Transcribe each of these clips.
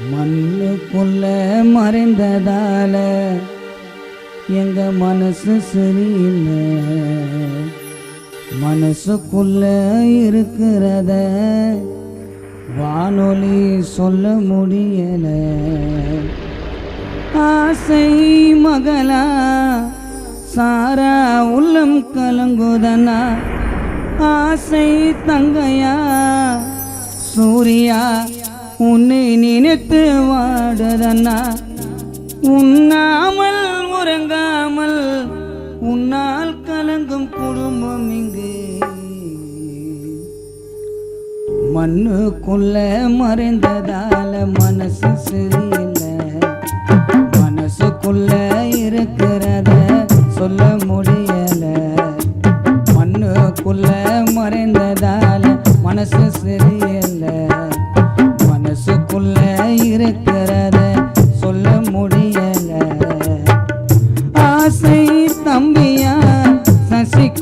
மண்ணுக்குள்ள மறைந்ததால எங்க மனசு சரியில்லை மனசுக்குள்ள இருக்கிறத வானொலி சொல்ல முடியல. ஆசை மகளா சாரா உள்ளம் கலங்குதனா? ஆசை தங்கையா சூரியா உன்னை நினைத்து வாடுதண்ணா. உண்ணாமல் உறங்காமல் உன்னால் கலங்கும் குடும்பம் இங்கே. மண்ணுக்குள்ள மறைந்ததால மனசு சரியில்லை. மனசுக்குள்ள இருக்கிறத சொல்ல முடியல. மண்ணுக்குள்ள மறைந்ததால மனசு சரி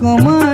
তোমার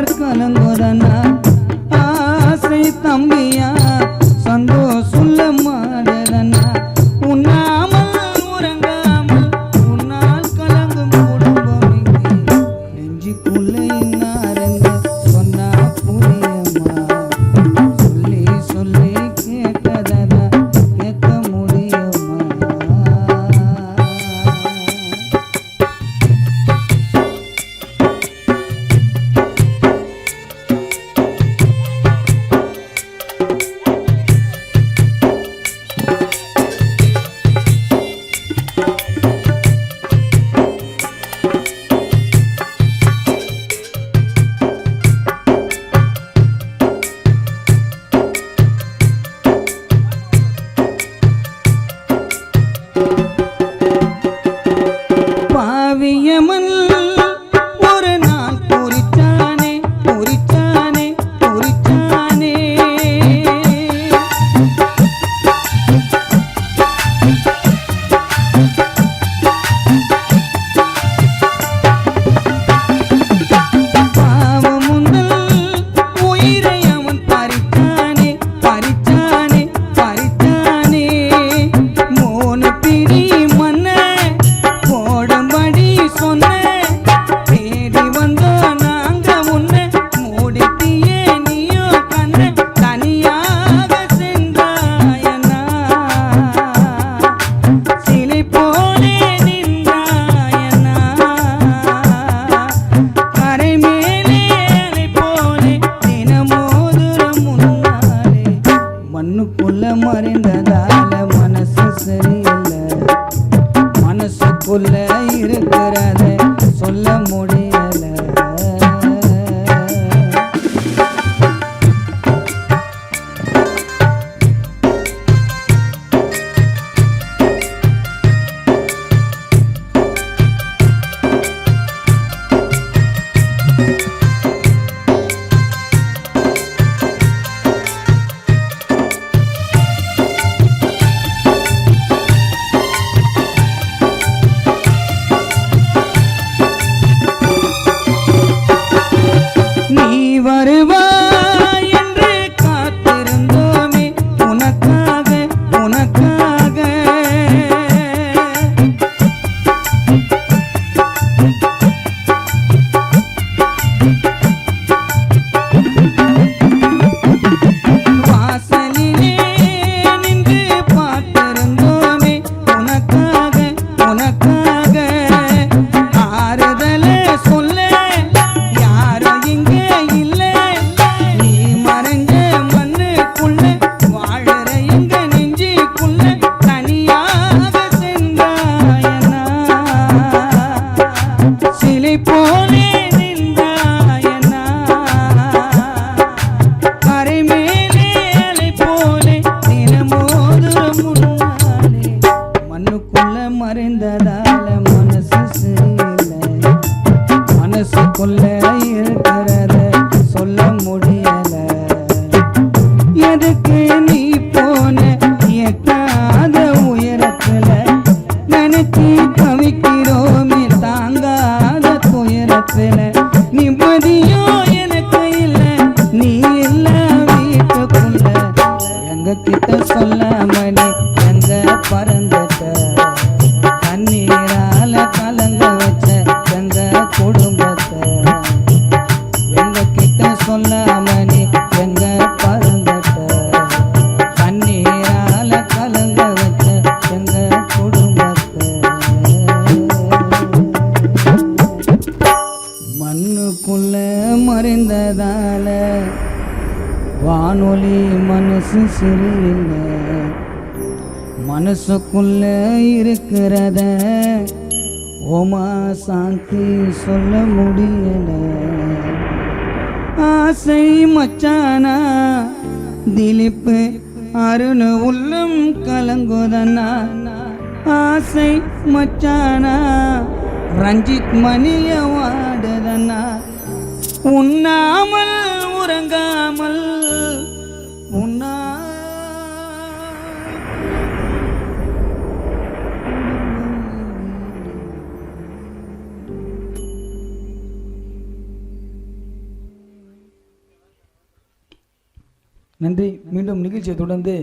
வானொலி மனசு சரியில்லை மனசுக்குள்ள இருக்கிறத ஓமா சாந்தி சொல்ல முடியல. ஆசை மச்சானா திலீப்பு அருண் உள்ளம் கலங்குதனா ஆசை மச்சானா ரஞ்சித் மணிய வாடுதனா உண்ணாமல் உறங்க நன்றி. மீண்டும் நிகழ்ச்சியை தொடர்ந்து